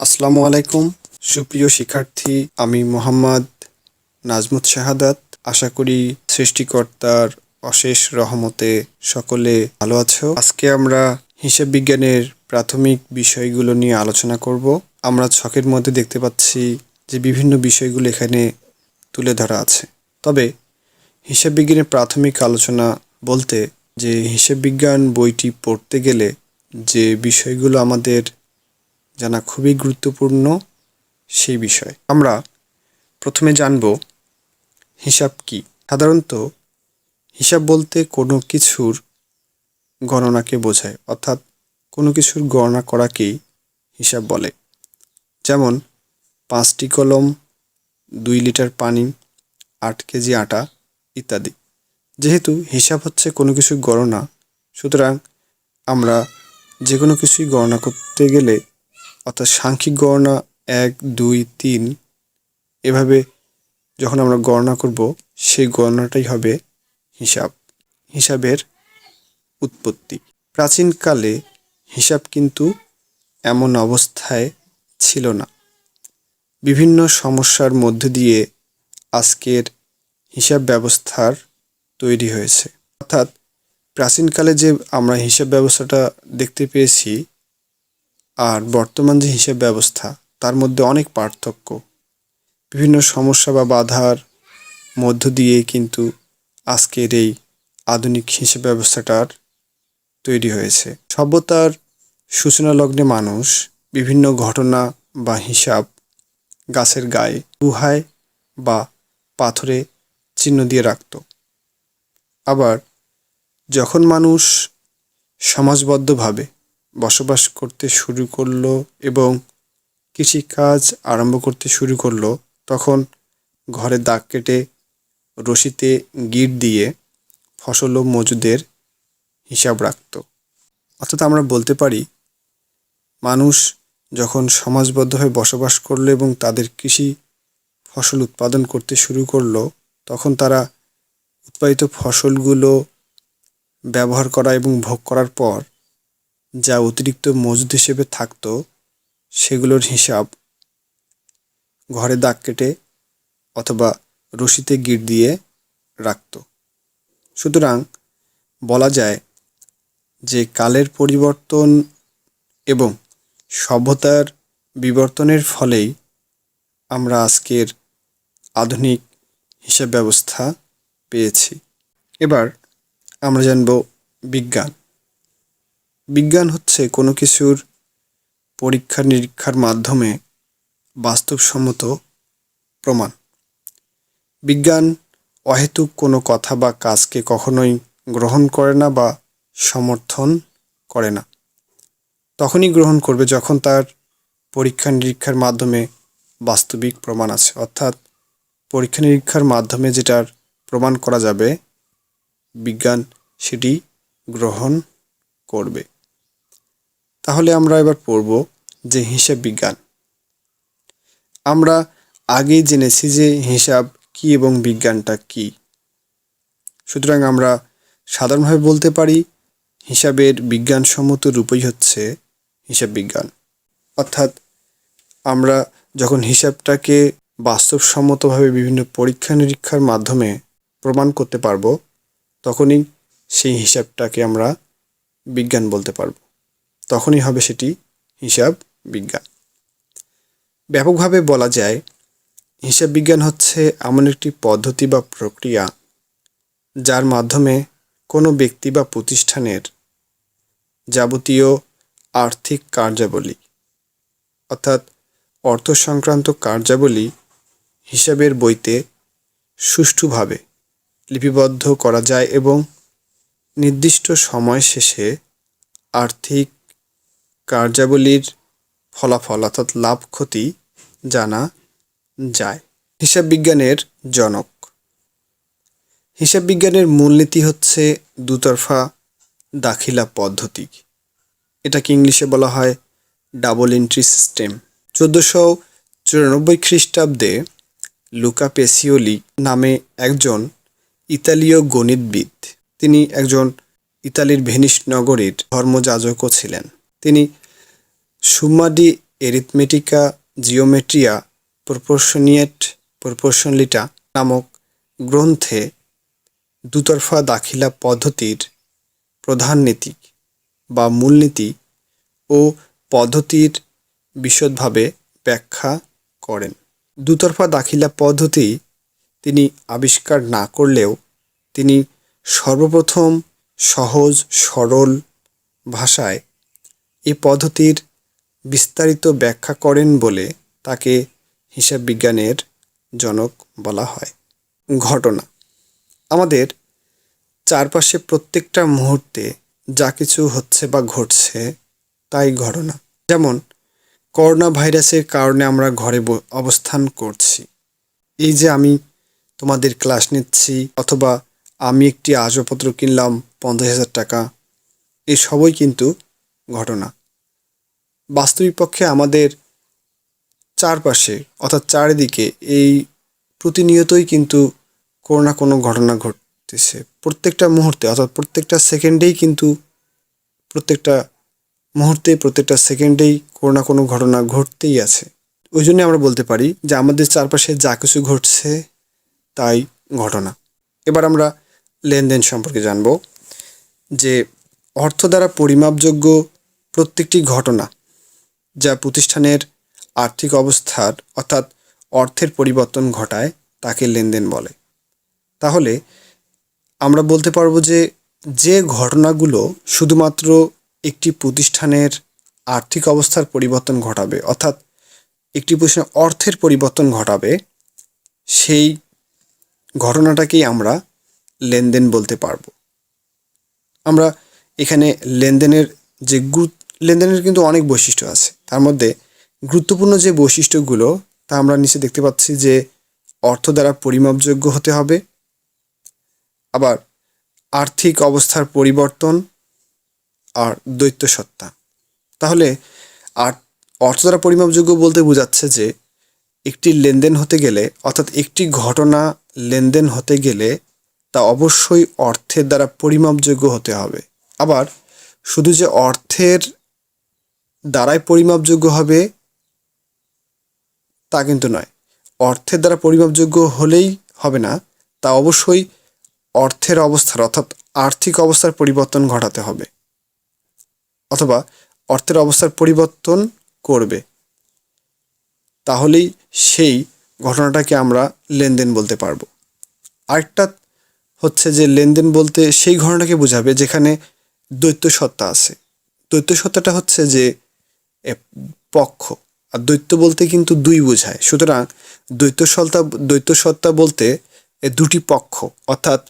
আসসালামু আলাইকুম। সুপ্রিয় শিক্ষার্থী, আমি মোহাম্মদ নাজমুদ শাহাদাত। আশা করি সৃষ্টিকর্তার অশেষ রহমতে সকলে ভালো আছো। আজকে আমরা হিসাব বিজ্ঞানের প্রাথমিক বিষয়গুলো নিয়ে আলোচনা করব। আমরা ছকের মধ্যে দেখতে পাচ্ছি যে বিভিন্ন বিষয়গুলো এখানে তুলে ধরা আছে। তবে হিসাব বিজ্ঞানের প্রাথমিক আলোচনা বলতে যে হিসাব বিজ্ঞান বইটি পড়তে গেলে যে বিষয়গুলো আমাদের জানা খুবই গুরুত্বপূর্ণ সেই বিষয়। আমরা প্রথমে জানব, হিসাব কি? সাধারণত হিসাব বলতে কোনো কিছুর গণনাকে বোঝায়, অর্থাৎ কোনো কিছুর গণনা করাকেই হিসাব বলে। যেমন, পাঁচটি কলম, দুই লিটার পানি, আট কেজি আটা ইত্যাদি। যেহেতু হিসাব হচ্ছে কোনো কিছুর গণনা, সুতরাং আমরা যে কোনো কিছুই গণনা করতে গেলে অর্থাৎ সাংখ্যিক গণনা এক, দুই, তিন, এভাবে যখন আমরা গণনা করব, সেই গণনাটাই হবে হিসাব। হিসাবের উৎপত্তি। প্রাচীনকালে হিসাব কিন্তু এমন অবস্থায় ছিল না। বিভিন্ন সমস্যার মধ্য দিয়ে আজকের হিসাব ব্যবস্থার তৈরি হয়েছে। অর্থাৎ প্রাচীনকালে যে আমরা হিসাব ব্যবস্থাটা দেখতে পেয়েছি আর বর্তমান যে হিসাব ব্যবস্থা, তার মধ্যে অনেক পার্থক্য। বিভিন্ন সমস্যা বা বাধার মধ্য দিয়ে কিন্তু আজকের এই আধুনিক হিসাব ব্যবস্থাটার তৈরি হয়েছে। সভ্যতার সূচনা লগ্নে মানুষ বিভিন্ন ঘটনা বা হিসাব গাছের গায়ে গুহায় বা পাথরে চিহ্ন দিয়ে রাখত। আবার যখন মানুষ সমাজবদ্ধভাবে বসবাস করতে শুরু করল এবং কৃষিকাজ আরম্ভ করতে শুরু করল, তখন ঘরে দাগ কেটে রশিতে গিট দিয়ে ফসল ও মজুদের হিসাব রাখত। অর্থাৎ আমরা বলতে পারি, মানুষ যখন সমাজবদ্ধভাবে বসবাস করল এবং তাদের কৃষি ফসল উৎপাদন করতে শুরু করল, তখন তারা উৎপাদিত ফসলগুলো ব্যবহার করা এবং ভোগ করার পর যা অতিরিক্ত মজুদ হিসেবে থাকতো, সেগুলোর হিসাব ঘরে দাগ কেটে অথবা রশিতে গিট দিয়ে রাখত। সুতরাং বলা যায় যে কালের পরিবর্তন এবং সভ্যতার বিবর্তনের ফলেই আমরা আজকের আধুনিক হিসাব ব্যবস্থা পেয়েছি। এবার আমরা জানব বিজ্ঞান। বিজ্ঞান হচ্ছে কোনো কিছুর পরীক্ষা নিরীক্ষার মাধ্যমে বাস্তবসম্মত প্রমাণ। বিজ্ঞান অহেতুক কোনো কথা বা কাজকে কখনোই গ্রহণ করে না বা সমর্থন করে না। তখনই গ্রহণ করবে যখন তার পরীক্ষা নিরীক্ষার মাধ্যমে বাস্তবিক প্রমাণ আছে। অর্থাৎ পরীক্ষা নিরীক্ষার মাধ্যমে যেটার প্রমাণ করা যাবে, বিজ্ঞান সেটি গ্রহণ করবে। তাহলে আমরা এবার পড়ব যে হিসাব বিজ্ঞান। আমরা আগেই জেনেছি যে হিসাব কি এবং বিজ্ঞানটা কি। সুতরাং আমরা সাধারণভাবে বলতে পারি হিসাবের বিজ্ঞানসম্মত রূপই হচ্ছে হিসাব বিজ্ঞান। অর্থাৎ আমরা যখন হিসাবটাকে বাস্তবসম্মতভাবে বিভিন্ন পরীক্ষা নিরীক্ষার মাধ্যমে প্রমাণ করতে পারব, তখনই সেই হিসাবটাকে আমরা বিজ্ঞান বলতে পারব। তখনই হবে সেটি হিসাব বিজ্ঞান। ব্যাপকভাবে বলা যায়, হিসাব বিজ্ঞান হচ্ছে এমন একটি পদ্ধতি বা প্রক্রিয়া যার মাধ্যমে কোনো ব্যক্তি বা প্রতিষ্ঠানের যাবতীয় আর্থিক কার্যাবলী, অর্থাৎ অর্থ সংক্রান্ত কার্যাবলী হিসাবের বইতে সুষ্ঠুভাবে লিপিবদ্ধ করা যায় এবং নির্দিষ্ট সময় শেষে আর্থিক কার্যাবলীর ফলাফল অর্থাৎ লাভ ক্ষতি জানা যায়। হিসাব বিজ্ঞানের জনক। হিসাব বিজ্ঞানের মূলনীতি হচ্ছে দুতরফা দাখিলা পদ্ধতি। এটাকে ইংলিশে বলা হয় ডাবল এন্ট্রি সিস্টেম। চোদ্দোশো চুরানব্বই খ্রিস্টাব্দে লুকা পেসিওলি নামে একজন ইতালীয় গণিতবিদ, তিনি একজন ইতালির ভেনিস নগরীর ধর্মযাজকও ছিলেন। তিনি সুম্মাডি এরিথমেটিকা জিওমেট্রিয়া প্রপোর্শনিয়েট প্রপোর্শনলিটা নামক গ্রন্থে দুতরফা দাখিলা পদ্ধতির প্রধান নীতি বা মূলনীতি ও পদ্ধতির বিশদভাবে ব্যাখ্যা করেন। দুতরফা দাখিলা পদ্ধতি তিনি আবিষ্কার না করলেও তিনি সর্বপ্রথম সহজ সরল ভাষায় এ পদ্ধতির বিস্তারিত ব্যাখ্যা করেন বলে তাকে হিসাব বিজ্ঞানের জনক বলা হয়। ঘটনা। আমাদের চারপাশে প্রত্যেকটা মুহূর্তে যা কিছু হচ্ছে বা ঘটছে তাই ঘটনা। যেমন করোনা ভাইরাসের কারণে আমরা ঘরে অবস্থান করছি। এই যে আমি তোমাদের ক্লাস নিচ্ছি অথবা আমি একটি আসবাবপত্র কিনলাম পঞ্চাশ হাজার টাকা এই সবই কিন্তু ঘটনা। বাস্তবিক পক্ষে আমাদের চারপাশে, অর্থাৎ চারিদিকে এই প্রতিনিয়তই কিন্তু কোনো না কোনো ঘটনা ঘটতেছে। প্রত্যেকটা মুহূর্তে, অর্থাৎ প্রত্যেকটা সেকেন্ডেই কিন্তু প্রত্যেকটা মুহূর্তে, প্রত্যেকটা সেকেন্ডেই কোনো না কোনো ঘটনা ঘটতেই আছে। ওই জন্য আমরা বলতে পারি যে আমাদের চারপাশে যা কিছু ঘটছে তাই ঘটনা। এবার আমরা লেনদেন সম্পর্কে জানব যে অর্থ দ্বারা পরিমাপযোগ্য প্রত্যেকটি ঘটনা যা প্রতিষ্ঠানের আর্থিক অবস্থার অর্থাৎ অর্থের পরিবর্তন ঘটায় তাকে লেনদেন বলে। তাহলে আমরা বলতে পারব যে যে ঘটনাগুলো শুধুমাত্র একটি প্রতিষ্ঠানের আর্থিক অবস্থার পরিবর্তন ঘটাবে, অর্থাৎ একটি প্রতিষ্ঠানের অর্থের পরিবর্তন ঘটাবে, সেই ঘটনাটাকেই আমরা লেনদেন বলতে পারব। আমরা এখানে লেনদেনের যে গুরুত্ব, লেনদেনের কিন্তু অনেক বৈশিষ্ট্য আছে। তার মধ্যে গুরুত্বপূর্ণ যে বৈশিষ্ট্যগুলো, তা আমরা নিচে দেখতে পাচ্ছি যে অর্থ দ্বারা পরিমাপযোগ্য হতে হবে, আবার আর্থিক অবস্থার পরিবর্তন আর দ্বৈত সত্তা তাহলে আর অর্থ দ্বারা পরিমাপযোগ্য বলতে বোঝাচ্ছে যে একটি লেনদেন হতে গেলে, অর্থাৎ একটি ঘটনা লেনদেন হতে গেলে তা অবশ্যই অর্থের দ্বারা পরিমাপযোগ্য হতে হবে। আবার শুধু যে অর্থের দ্বারাই পরিমাপযোগ্য হবে, তা কিন্তু নয়। অর্থের দ্বারা পরিমাপযোগ্য হলেই হবে না, তা অবশ্যই অর্থের অবস্থার অর্থাৎ আর্থিক অবস্থার পরিবর্তন ঘটাতে হবে। অথবা অর্থের অবস্থার পরিবর্তন করবে। তাহলেই সেই ঘটনাটাকে আমরা লেনদেন বলতে পারব। আরেকটা হচ্ছে যে লেনদেন বলতে সেই ঘটনাকে বোঝাবে যেখানে দ্বৈত সত্তা আছে। দ্বৈত সত্তাটা হচ্ছে যে পক্ষ। আর দ্বৈত বলতে কিন্তু দুই বোঝায়। সুতরাং দ্বৈত সত্তা দ্বৈত সত্তা বলতে দুটি পক্ষ। অর্থাৎ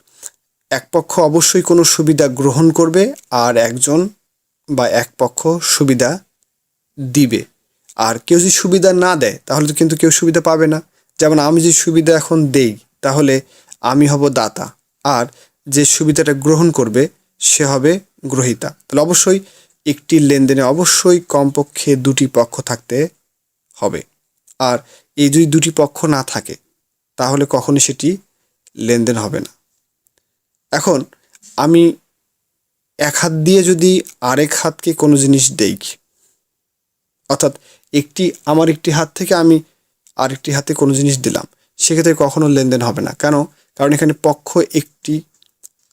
এক পক্ষ অবশ্যই কোনো সুবিধা গ্রহণ করবে আর একজন বা এক পক্ষ সুবিধা দিবে। আর কেউ যদি সুবিধা না দেয়, তাহলে তো কিন্তু কেউ সুবিধা পাবে না। যেমন আমি যদি সুবিধা এখন দেই, তাহলে আমি হব দাতা। আর যে সুবিধাটা গ্রহণ করবে, সে হবে গ্রহিতা। তাহলে অবশ্যই একটি লেনদেনে অবশ্যই কমপক্ষে দুটি পক্ষ থাকতে হবে। আর এই যদি দুটি পক্ষ না থাকে, তাহলে কখনই সেটি লেনদেন হবে না। এখন আমি এক হাত দিয়ে যদি আরেক হাতকে কোনো জিনিস দেই, অর্থাৎ একটি আমার একটি হাত থেকে আমি আরেকটি হাতে কোনো জিনিস দিলাম, সেক্ষেত্রে কখনো লেনদেন হবে না। কেন? কারণ এখানে পক্ষ একটি,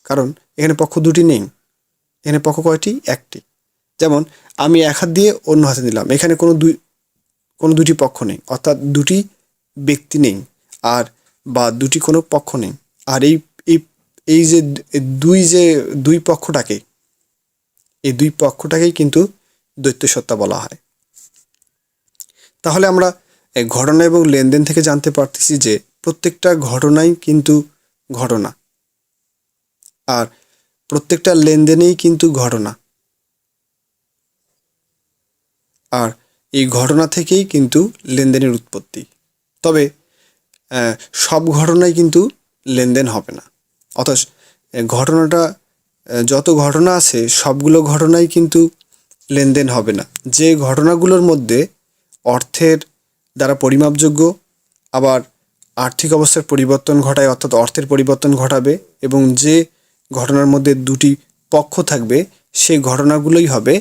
কারণ এখানে পক্ষ দুটি নেই। এখানে পক্ষ কয়টি? একটি। যেমন, আমি এক হাত দিয়ে অন্য হাতে নিলাম। এখানে কোনো দুই, কোনো দুটি পক্ষ নেই, অর্থাৎ দুটি ব্যক্তি নেই, আর, বা দুটি কোনো পক্ষ নেই। আর এই এই যে দুই যে, দুই পক্ষটাকে, এই দুই পক্ষটাকেই কিন্তু দৈত্য সত্তা বলা হয়। তাহলে আমরা ঘটনা এবং লেনদেন থেকে জানতে পারতেছি যে প্রত্যেকটা ঘটনাই কিন্তু ঘটনা। আর প্রত্যেকটা লেনদেনেই কিন্তু ঘটনা। আর এই ঘটনা থেকেই কিন্তু লেনদেনের উৎপত্তি। তবে সব ঘটনায় কিন্তু লেনদেন হবে না। অথচ ঘটনাটা যত ঘটনা আছে, সবগুলো ঘটনাই কিন্তু লেনদেন হবে না। যে ঘটনাগুলোর মধ্যে অর্থের দ্বারা পরিমাপযোগ্য, আবার আর্থিক অবস্থার পরিবর্তন ঘটায়, অর্থাৎ অর্থের পরিবর্তন ঘটাবে, এবং যে ঘটনার মধ্যে দুটি পক্ষ থাকবে সেই ঘটনাগুলোই হবে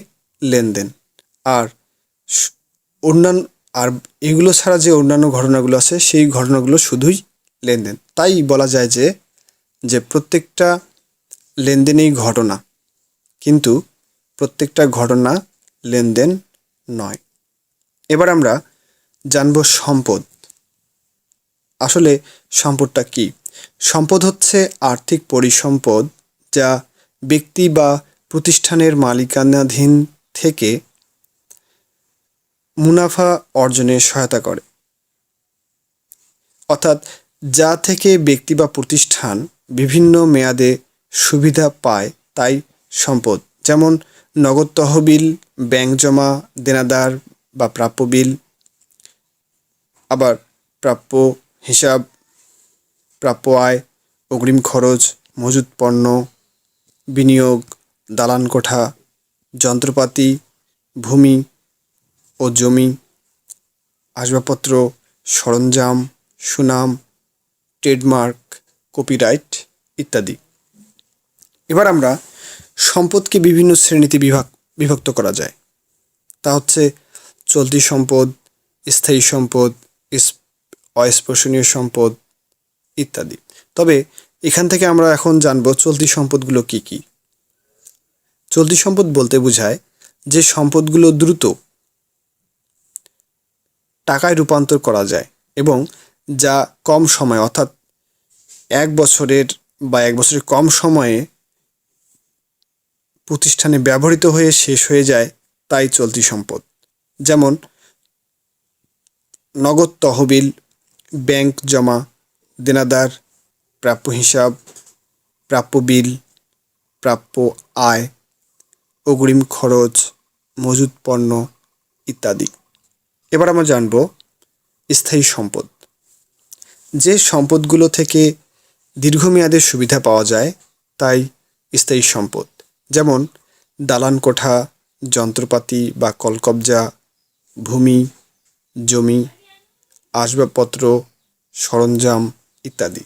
লেনদেন। আর অন্যান্য আর এগুলো ছাড়া যে অন্যান্য ঘটনাগুলো আছে, সেই ঘটনাগুলো শুধুই লেনদেন। তাই বলা যায় যে যে প্রত্যেকটা লেনদেনই ঘটনা, কিন্তু প্রত্যেকটা ঘটনা লেনদেন নয়। এবার আমরা জানব সম্পদ। আসলে সম্পদটা কি? সম্পদ হচ্ছে আর্থিক পরিসম্পদ যা ব্যক্তি বা প্রতিষ্ঠানের মালিকানাধীন থেকে মুনাফা অর্জনে সহায়তা করে। অর্থাৎ যা থেকে ব্যক্তি বা প্রতিষ্ঠান বিভিন্ন মেয়াদে সুবিধা পায় তাই সম্পদ। যেমন নগদ তহবিল, ব্যাংক জমা, দেনাদার বা প্রাপ্য বিল, আবার প্রাপ্য হিসাব, প্রাপ্য আয়, অগ্রিম খরচ, মজুত পণ্য, বিনিয়োগ, দালান কোঠা, যন্ত্রপাতি, ভূমি ও জমি, আসবাবপত্র, সরঞ্জাম, সুনাম, ট্রেডমার্ক, কপিরাইট ইত্যাদি। এবার আমরা সম্পদকে বিভিন্ন শ্রেণীতে বিভাগ, বিভক্ত করা যায়। তা হচ্ছে চলতি সম্পদ, স্থায়ী সম্পদ অস্পর্শনীয় সম্পদ ইত্যাদি। তবে এখান থেকে আমরা এখন জানব চলতি সম্পদগুলো কি কি। চলতি সম্পদ বলতে বোঝায় যে সম্পদগুলো দ্রুত টাকায় রূপান্তর করা যায় এবং যা কম সময়, অর্থাৎ এক বছরের বা এক বছরের কম সময়ে প্রতিষ্ঠানে ব্যবহৃত হয়ে শেষ হয়ে যায়, তাই চলতি সম্পদ। যেমন নগদ তহবিল, ব্যাংক জমা, দেনাদার, প্রাপ্য হিসাব, প্রাপ্য বিল, প্রাপ্য আয়, অগ্রিম খরচ, মজুত পণ্য ইত্যাদি। এবার আমরা জানব স্থায়ী সম্পদ। যে সম্পদগুলো থেকে দীর্ঘমেয়াদের সুবিধা পাওয়া যায়, তাই স্থায়ী সম্পদ। যেমন দালান কোঠা, যন্ত্রপাতি বা কলকবজা, ভূমি, জমি, আসবাবপত্র, সরঞ্জাম ইত্যাদি।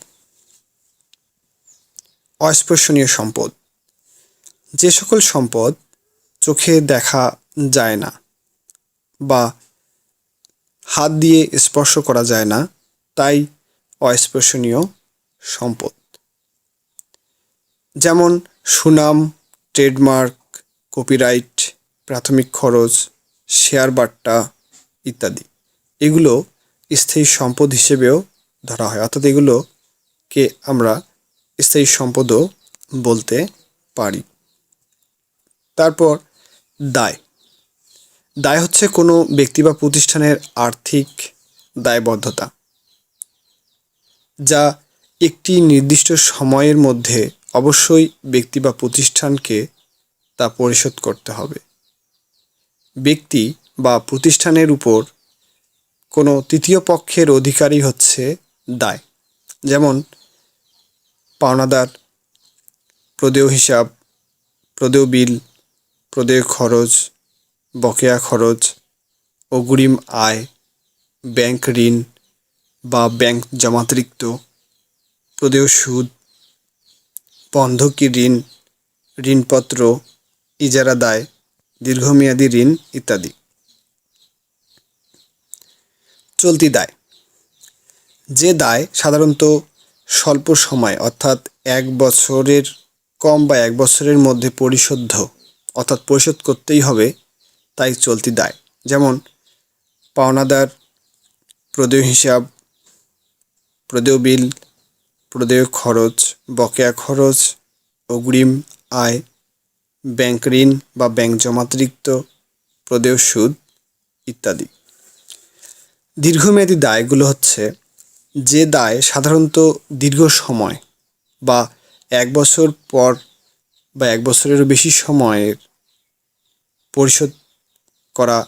অস্পর্শনীয় সম্পদ। যে সকল সম্পদ চোখে দেখা যায় না বা হাত দিয়ে স্পর্শ করা যায় না, তাই অস্পর্শনীয় সম্পদ। যেমন সুনাম, ট্রেডমার্ক, কপিরাইট, প্রাথমিক খরচ, শেয়ার বাট্টা ইত্যাদি। এগুলো স্থায়ী সম্পদ হিসেবেও ধরা হয়। অর্থাৎ এগুলোকে আমরা স্থায়ী সম্পদও বলতে পারি। তারপর দায়। দায় হচ্ছে কোনো ব্যক্তি বা প্রতিষ্ঠানের আর্থিক দায়বদ্ধতা, যা একটি নির্দিষ্ট সময়ের মধ্যে অবশ্যই ব্যক্তি বা প্রতিষ্ঠানকে তা পরিশোধ করতে হবে। ব্যক্তি বা প্রতিষ্ঠানের উপর কোনো তৃতীয় পক্ষের অধিকারী হচ্ছে দায়, যেমন পাওনাদার, প্রদেয় হিসাব, প্রদেয় বিল, প্রদেয় খরচ বকেয়া খরচ অগ্রিম আয়, ব্যাংক ঋণ বা ব্যাংক জমাতিরিক্ত প্রদেয় সুদ, বন্ধকি ঋণ, ঋণপত্র, ইজারা দায়, দীর্ঘমেয়াদী ঋণ ইত্যাদি। চলতি দায়। যে দায় সাধারণত স্বল্প সময় অর্থাৎ এক বছরের কম বা এক বছরের মধ্যে পরিশোধ অর্থাৎ পরিশোধ করতেই হবে তাই চলতি দায়। যেমন, পাওনাদার, প্রদেয় হিসাব, প্রদেয় বিল, প্রদেয় খরচ, বকেয়া খরচ, অগ্রিম আয়, ব্যাংক ঋণ বা ব্যাংক জমাতিরিক্ত প্রদেয় সুদ ইত্যাদি। দীর্ঘমেয়াদী দায়গুলো হচ্ছে, যে দায় সাধারণত দীর্ঘ সময় বা এক বছর পর বা এক বছরেরও বেশি সময়ের পরিশোধ করা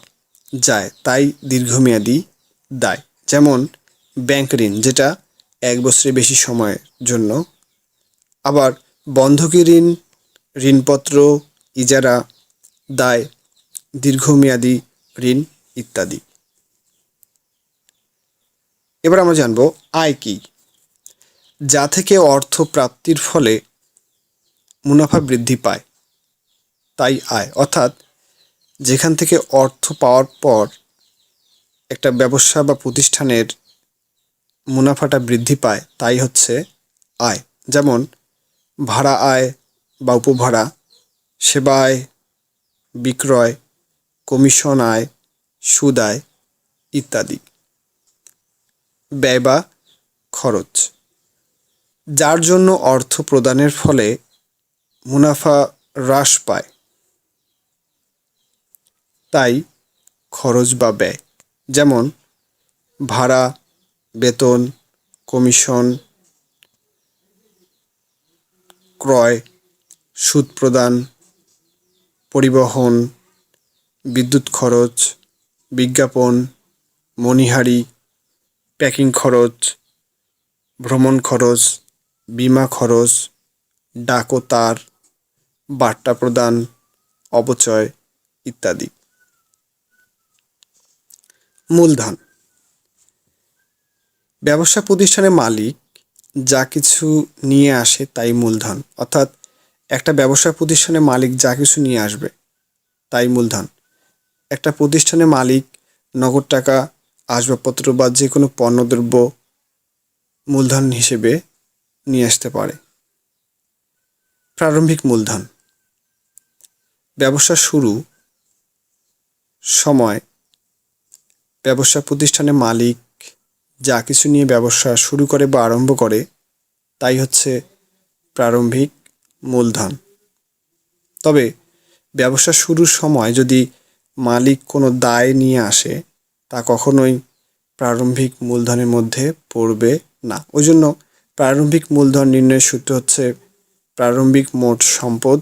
যায়, তাই দীর্ঘমেয়াদী দায়। যেমন ব্যাংক ঋণ, যেটা এক বছরের বেশি সময়ের জন্য। আবার বন্ধকি ঋণ, ঋণপত্র, ইজারা, দায়, দীর্ঘমেয়াদী ঋণ ইত্যাদি। এবার আমরা জানব আয় কি। যা থেকে অর্থ প্রাপ্তির ফলে মুনাফা বৃদ্ধি পায়, তাই আয়। অর্থাৎ যেখান থেকে অর্থ পাওয়ার পর একটা ব্যবসা বা প্রতিষ্ঠানের মুনাফাটা বৃদ্ধি পায়, তাই হচ্ছে আয়। যেমন, ভাড়া আয় বা উপভাড়া, সেবা আয়, বিক্রয়, কমিশন আয়, সুদ আয় ইত্যাদি। ব্যয় বা খরচ। যার জন্য অর্থ প্রদানের ফলে মুনাফা হ্রাস পায়। তাই খরচ বা ব্যয়। যেমন, ভাড়া, বেতন, কমিশন, ক্রয়, সুদ প্রদান, পরিবহন, বিদ্যুৎ খরচ, বিজ্ঞাপন, মণিহারি, প্যাকিং খরচ, ভ্রমণ খরচ, বিমা খরচ, ডাক তার, বার্তা প্রদান, অপচয় ইত্যাদি। মূলধন। ব্যবসা প্রতিষ্ঠানের মালিক যা কিছু নিয়ে আসে তাই মূলধন। অর্থাৎ একটা ব্যবসা প্রতিষ্ঠানের মালিক যা কিছু নিয়ে আসবে তাই মূলধন। একটা প্রতিষ্ঠানের মালিক নগদ টাকা, আসবাবপত্র বা যে কোনো পণ্যদ্রব্য মূলধন হিসেবে নিয়ে আসতে পারে। প্রারম্ভিক মূলধন। ব্যবসা শুরু সময় ব্যবসা প্রতিষ্ঠানের মালিক যা কিছু নিয়ে ব্যবসা শুরু করে বা আরম্ভ করে, তাই হচ্ছে প্রারম্ভিক মূলধন। তবে ব্যবসা শুরুর সময় যদি মালিক কোনো দায় নিয়ে আসে, তা কখনোই প্রারম্ভিক মূলধনের মধ্যে পড়বে না। ওই জন্য প্রারম্ভিক মূলধন নির্ণয়ের সূত্র হচ্ছে প্রারম্ভিক মোট সম্পদ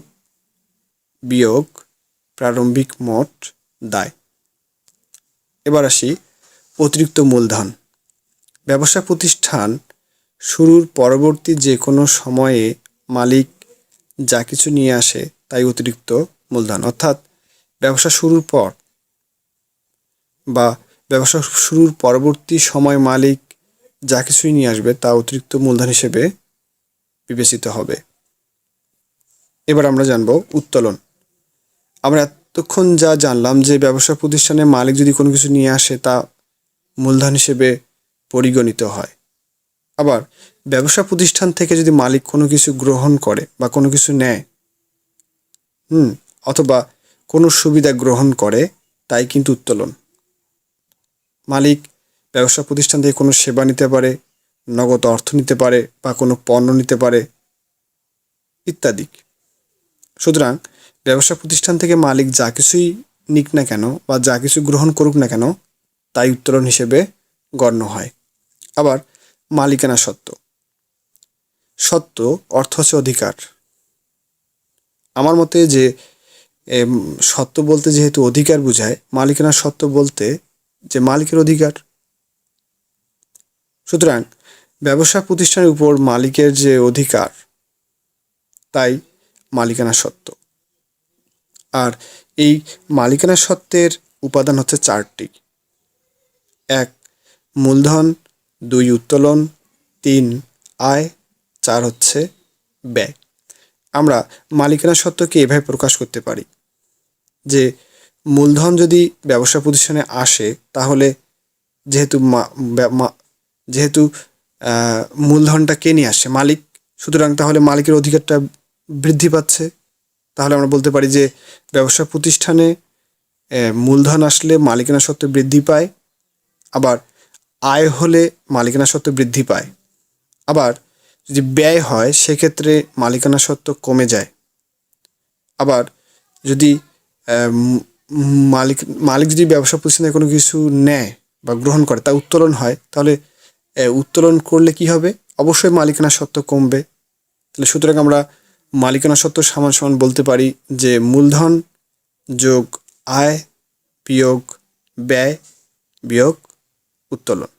বিয়োগ প্রারম্ভিক মোট দায়। এবার আসি অতিরিক্ত মূলধন। ব্যবসা প্রতিষ্ঠান শুরুর পরবর্তী যে কোনো সময়ে মালিক যা কিছু নিয়ে আসে তাই অতিরিক্ত মূলধন। অর্থাৎ ব্যবসা শুরুর পর বা ব্যবসা শুরুর পরবর্তী সময় মালিক যা কিছুই নিয়ে আসবে তা অতিরিক্ত মূলধন হিসেবে বিবেচিত হবে। এবার আমরা জানব উত্তোলন। আমরা এতক্ষণ যা জানলাম যে ব্যবসা প্রতিষ্ঠানের মালিক যদি কোনো কিছু নিয়ে আসে, তা মূলধন হিসেবে পরিগণিত হয়। আবার, ব্যবসা প্রতিষ্ঠান থেকে যদি মালিক কোনো কিছু গ্রহণ করে বা কোনো কিছু নেয়, হুম, অথবা কোনো সুবিধা গ্রহণ করে, তাই কিন্তু উত্তোলন। মালিক ব্যবসা প্রতিষ্ঠান থেকে কোনো সেবা নিতে পারে, নগদ অর্থ নিতে পারে বা কোনো পণ্য নিতে পারে, ইত্যাদি। সুতরাং ব্যবসা প্রতিষ্ঠান থেকে মালিক যা কিছুই নিক না কেন বা যা কিছু গ্রহণ করুক না কেন, তাই উত্তোলন হিসেবে গণ্য হয়। আবার, মালিকানা সত্ত্ব সত্ত্ব অর্থ হচ্ছে অধিকার। আমার মতে যে সত্ত্ব বলতে যেহেতু অধিকার বোঝায়, মালিকানা সত্ত্ব বলতে যে মালিকের অধিকার। সুতরাং, ব্যবসা প্রতিষ্ঠানের উপর মালিকের যে অধিকার, তাই মালিকানা সত্ত্ব আর এই মালিকানা সত্ত্বের উপাদান হচ্ছে চারটি। এক, মূলধন, দুই, উত্তোলন, তিন, আয়, চার হচ্ছে ব্যয়। আমরা মালিকানা সত্ত্বকে এভাবে প্রকাশ করতে পারি যে মূলধন যদি ব্যবসা প্রতিষ্ঠানে আসে, তাহলে যেহেতু যেহেতু মূলধনটা কে নিয়ে আসে? মালিক। সুতরাং তাহলে মালিকের অধিকারটা বৃদ্ধি পাচ্ছে। তাহলে আমরা বলতে পারি যে ব্যবসা প্রতিষ্ঠানে মূলধন আসলে মালিকানা সত্ত্ব বৃদ্ধি পায়, আবার আয় হলে মালিকানা সত্ত্ব বৃদ্ধি পায়। আবার যদি ব্যয় হয়, সেক্ষেত্রে মালিকানা সত্ত্ব কমে যায়। আবার যদি মালিক মালিক যদি ব্যবসা প্রতিষ্ঠানে কোনো কিছু নেয় বা গ্রহণ করে, তা উত্তোলন হয়, তাহলে উত্তোলন করলে কি হবে? অবশ্যই মালিকানা সত্ত্ব কমবে। তাহলে সুতরাং আমরা মালিকানা সত্ত্ব সমান সমান বলতে পারি যে মূলধন যোগ আয় বিয়োগ ব্যয় বিয়োগ উত্তোলন।